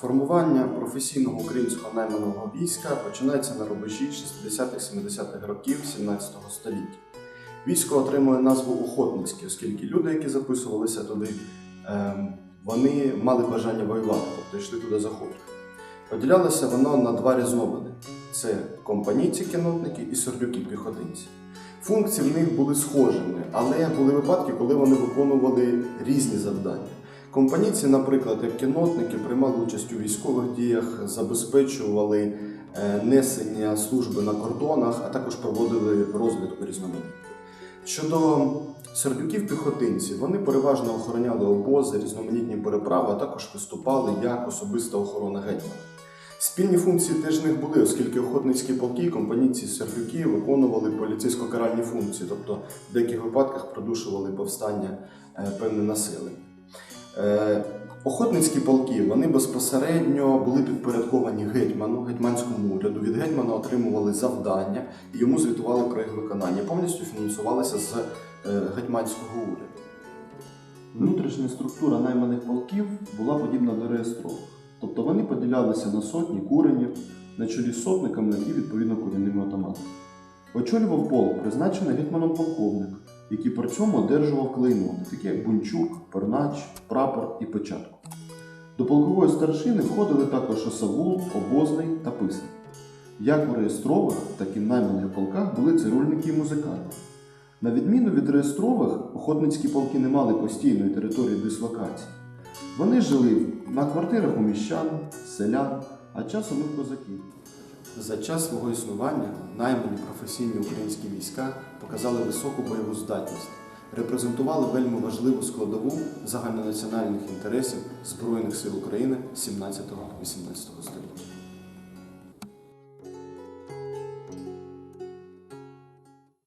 Формування професійного українського найманого війська починається на рубежі 60-70-х років 17 століття. Військо отримує назву охотницьке, оскільки люди, які записувалися туди, ем, вони мали бажання воювати, тобто йшли туди за охотою. Поділялося воно на два різновиди: це компанійці кінотники і сордюки піхотинці. Функції в них були схожими, але були випадки, коли вони виконували різні завдання. Компанійці, наприклад, як кінотники, приймали участь у військових діях, забезпечували е, несення служби на кордонах, а також проводили розвідку різноманітну. Щодо сердюків піхотинці, вони переважно охороняли обози, різноманітні переправи, а також виступали як особиста охорона гетьмана. Спільні функції теж в них були, оскільки охотницькі полки, компанійці сердюки виконували поліцейсько-каральні функції, тобто в деяких випадках придушували повстання е, певне населення. Е, Охотницькі полки вони безпосередньо були підпорядковані гетьману, гетьманському уряду. Від гетьмана отримували завдання і йому звітували про їх виконання. Повністю фінансувалися з е, гетьманського уряду. Внутрішня структура найманих полків була подібна до реєстрових. Тобто вони поділялися на сотні куренів, на чолі з сотниками і відповідно курінними отаманами. Очолював полк призначений гетьманом полковник, який при цьому одержував клейноти, такі як бунчук, пернач, прапор і печатку. До полкової старшини входили також осавул, обозний та писар. Як у реєстрових, так і в найманих полках були цирульники і музиканти. На відміну від реєстрових, охотницькі полки не мали постійної території дислокації. Вони жили на квартирах у міщан, селян, а часом і козаків. За час свого існування наймані професійні українські війська показали високу бойову здатність, репрезентували вельми важливу складову загальнонаціональних інтересів Збройних сил України 17-18 століття.